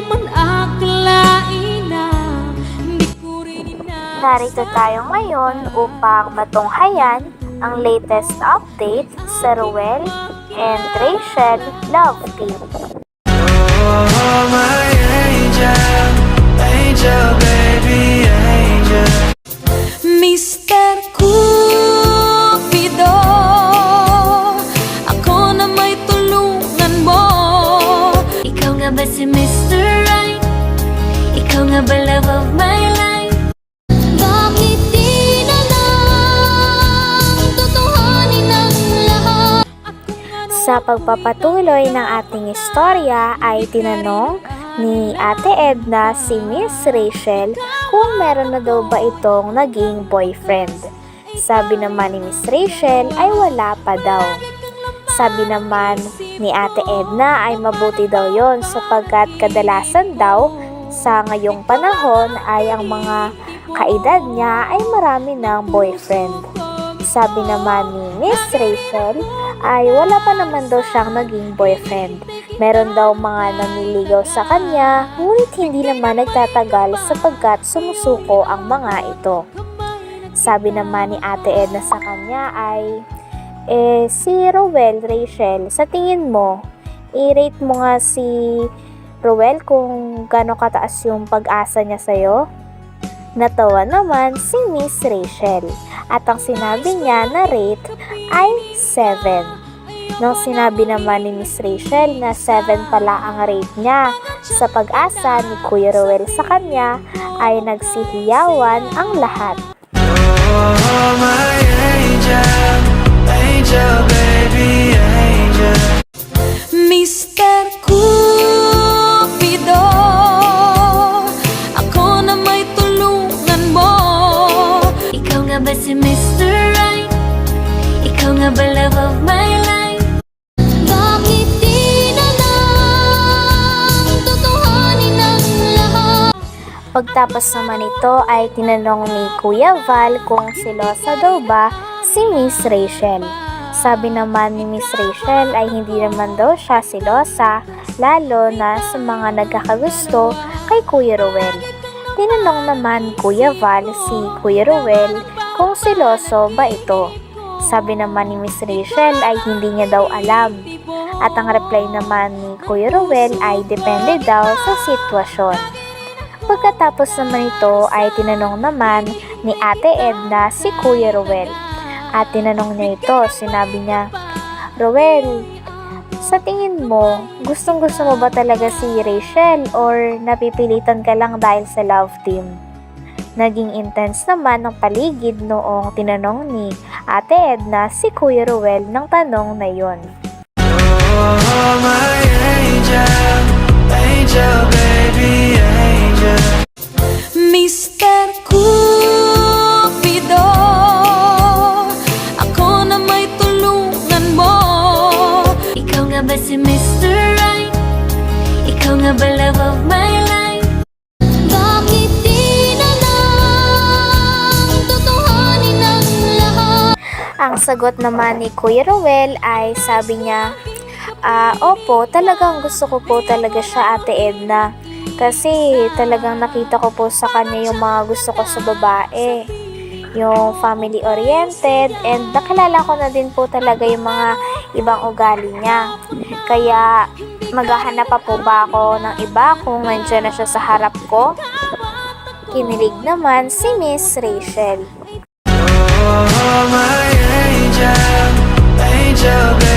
naman akalain na Di ko rin ina Narito tayo ngayon upang matunghayan ang latest update sa Ruel and Rachel Love Team. Pagpapatuloy ng ating istorya ay tinanong ni Ate Edna si Miss Rachel kung meron na daw ba itong naging boyfriend. Sabi naman ni Miss Rachel ay wala pa daw. Sabi naman ni Ate Edna ay mabuti daw yon sapagkat kadalasan daw sa ngayong panahon ay ang mga kaedad niya ay marami ng boyfriend. Sabi naman ni Miss Rachel ay wala pa naman daw siyang naging boyfriend. Meron daw mga naniligaw sa kanya, ngunit hindi naman nagtatagal sapagkat sumusuko ang mga ito. Sabi naman ni Ate Edna sa kanya ay, eh, si Rowel, Rachel, sa tingin mo, i-rate mo nga si Rowel kung gano'ng kataas yung pag-asa niya sa'yo? Natawa naman si Miss Rachel at ang sinabi niya na rate ay 7. Nang sinabi naman ni Miss Rachel na 7 pala ang rate niya sa pag-asa ni Kuya Rowel sa kanya ay nagsihiyawan ang lahat. Oh, my Pagtapos naman ito ay tinanong ni Kuya Val kung silosa daw ba si Miss Rachel. Sabi naman ni Miss Rachel ay hindi naman daw siya silosa, lalo na sa mga nagkakagusto kay Kuya Rowel. Tinanong naman Kuya Val si Kuya Rowel kung siloso ba ito. Sabi naman ni Miss Rachel ay hindi niya daw alam. At ang reply naman ni Kuya Rowel ay depende daw sa sitwasyon. Pagkatapos naman ito ay tinanong naman ni Ate Edna si Kuya Rowel. At tinanong niya ito, sinabi niya, Rowel, sa tingin mo, gustong gusto mo ba talaga si Rachel or napipilitan ka lang dahil sa love team? Naging intense naman ang paligid noong tinanong ni Ate Edna si Kuya Rowel ng tanong na yon. Oh, Ang sagot naman ni Kuya Rowel ay sabi niya, Ah, opo, talagang gusto ko po talaga siya Ate Edna. Kasi talagang nakita ko po sa kanya yung mga gusto ko sa babae. Yung family oriented and nakilala ko na din po talaga yung mga ibang ugali niya. Kaya maghahanap pa po ba ako ng iba kung nandiyan na siya sa harap ko? Kinilig naman si Miss Rachel. Oh, my angel, angel, baby,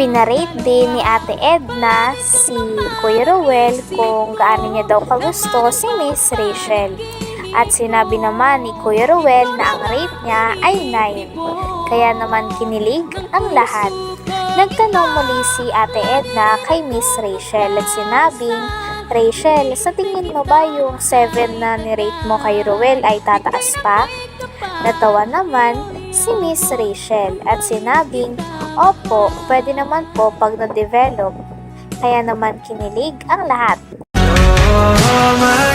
Pinarate din ni Ate Edna si Kuya Rowel kung gaano niya daw kagusto si Miss Rachel. At sinabi naman ni Kuya Rowel na ang rate niya ay 9. Kaya naman kinilig ang lahat. Nagtanong muli si Ate Edna kay Miss Rachel at sinabing, Rachel, sa tingin mo ba yung 7 na nirate mo kay Rowel ay tataas pa? Natawa naman si Miss Rachel at sinabing, Opo, pwede naman po pag na-develop. Kaya naman kinilig ang lahat. Oh, my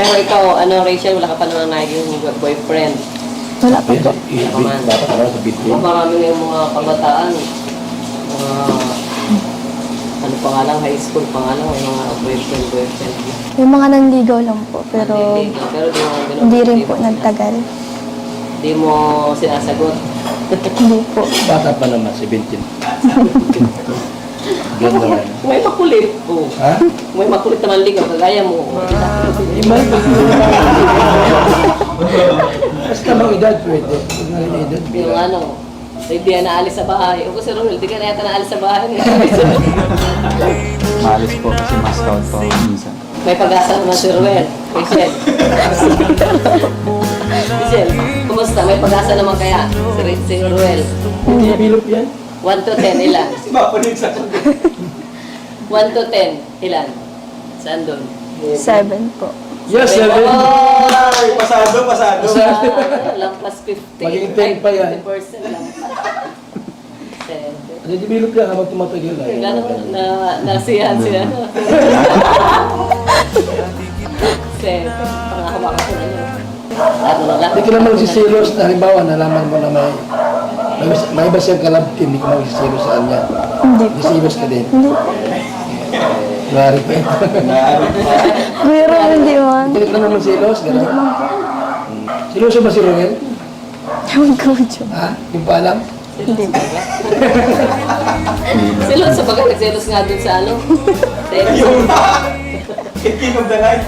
Pero ikaw, ano Rachel, wala ka pa naman naging boyfriend. Wala pa po. Kaman. Dapat para sa video. Marami na yung mga kabataan. Mga, ano pa nga lang, high school pa nga lang, may mga boyfriend, boyfriend. Yung mga nanligaw lang po, pero Nanliligaw. pero di mo ganun. hindi rin po nagtagal. Di mo sinasagot. Hindi po. Bata pa naman, 17. Ganda na. May makulit. Oh. Ha? May makulit naman ligaw, kagaya mo. Iba Basta bang edad pwede. Huwag na rin edad. Yung ano, hindi na naalis sa bahay. O kasi Romel, di ka na yata naalis sa bahay. Maalis po kasi mas count po minsan. May pag-asa naman si Ruel. Rachel. Rachel, kumusta? May pag-asa naman kaya si Ruel. Hindi bilop yan. 1 to 10, ilan? 1 to 10, ilan? Saan doon? Seven po. Yes, seven. Oh! Pasado, pasado. Ah, lampas 50. Maging 10 pa yan. Ay, 50% lampas. Seven. Hindi bilop yan habang tumatagil lang. Gano'n na, nasiyahan siya. Seven. Pangahawakan ko na yun. Ano na lang? Hindi ka naman magsisilos na halimbawa nalaman mo na may may, may iba siyang kalab hindi ka magsisilos sa kanya. Hindi po. Magsisilos ka din. Hindi. Nari pa ito. Pero hindi man. Hindi ka naman silos, gano'n. Siloso ba si Ruel? Ewan ko dyan. Ha? Yung pa alam? Hindi po. Selos sa bagay, nagselos nga dun sa ano. King of the night.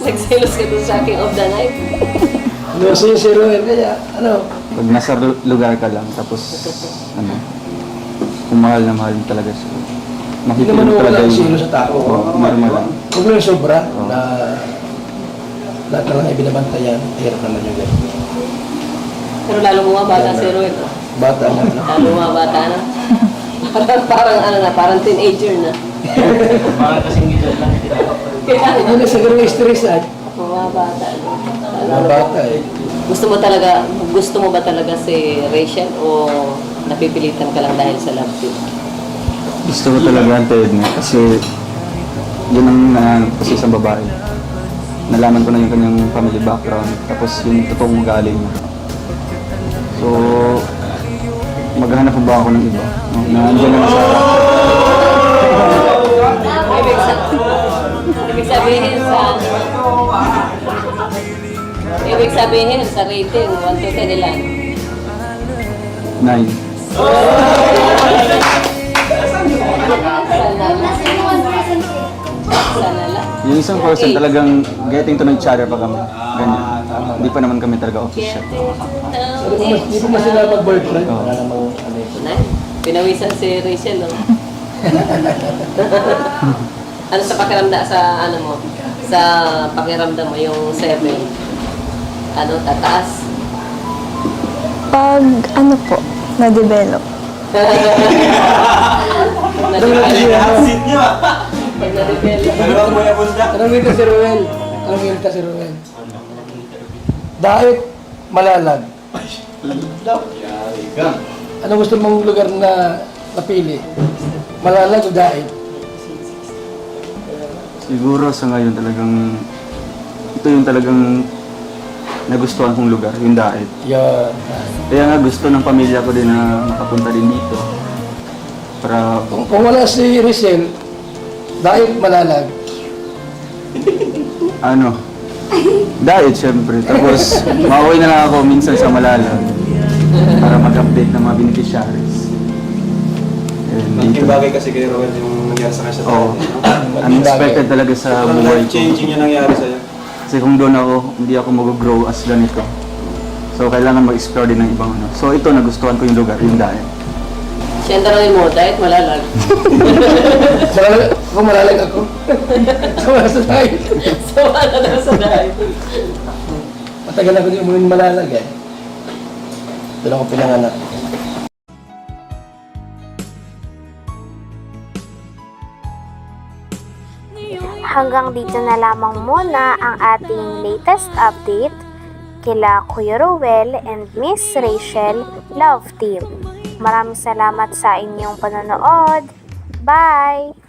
Nagselos ka dun sa King of the night. Siloso yung si Ruel. Kaya, ano, Pag nasa lu- lugar ka lang, tapos ano, kung mahal na mahal mo talaga siya. hindi Makikita naman mo wala talaga ang yung silo sa tao. Oo, normal lang. Huwag mo yung sobra na lahat na lang ay binabantayan. Hirap naman yung gano'n. Pero lalo mo nga bata si Ruel. oh. Bata na, ano? Lalo mo nga bata na. Parang, parang ano na, parang teenager na. Parang kasing gilid lang. Kaya, Hindi na siguro yung stress ah. mga bata. no? Mga bata eh. Gusto mo talaga, gusto mo ba talaga si Rachel o napipilitan ka lang dahil sa love team? Gusto ko talaga ang Ted niya kasi yun ang nahanap ko sa isang babae. Nalaman ko na yung kanyang family background, tapos yung totoong galing niya. So, maghanap pa ba ako ng iba? No, na andyan lang Ibig, sa- ibig sabihin sa... Ibig sabihin sa rating, 1 to 10 ilan? nine. Sana lang. Yung isang person talagang getting to know each other pa kami. Ganyan. Hindi pa naman kami talaga official. Pero kung mas, di pa mas sila mag-boyfriend, Oo. ano pinawisan si Rachel, no? ano sa pakiramdam sa ano mo? Sa pakiramdam mo yung 7? Ano, tataas? Pag ano po, na-develop. Na-develop. Pag na-develop. Tanongin ka si Ruel. Tanongin ka si Ruel. Dahil malalag. Ano gusto mong lugar na napili? Malalag o dahil? Siguro sa ngayon talagang ito yung talagang nagustuhan kong lugar, yung Daet. Yan. Kaya nga gusto ng pamilya ko din na makapunta din dito. Para Kung, kung wala si Rizal, dahil malalag. ano, Daet syempre. Tapos mauwi na lang ako minsan sa Malalag para mag-update ng mga beneficiaries. Malaking bagay kasi kay Rowan yung nangyari sa kanya sa Oo. dati. Unexpected talaga sa buhay ko. life-changing yung nangyari sa'yo. Kasi kung doon ako, hindi ako mag-grow as ganito. So, kailangan mag-explore din ng ibang ano. So, ito, nagustuhan ko yung lugar, yung Daet. Siya ang tanongin mo, diet malalag. Malalag, ako malalag ako. Sama sa tayo. so, ano daw sa diet? Matagal ako di umuling malalag eh. Doon ako pinanganak. Hanggang dito na lamang muna ang ating latest update kila Kuya Ruel and Miss Rachel Love Team. Maraming salamat sa inyong panonood. Bye!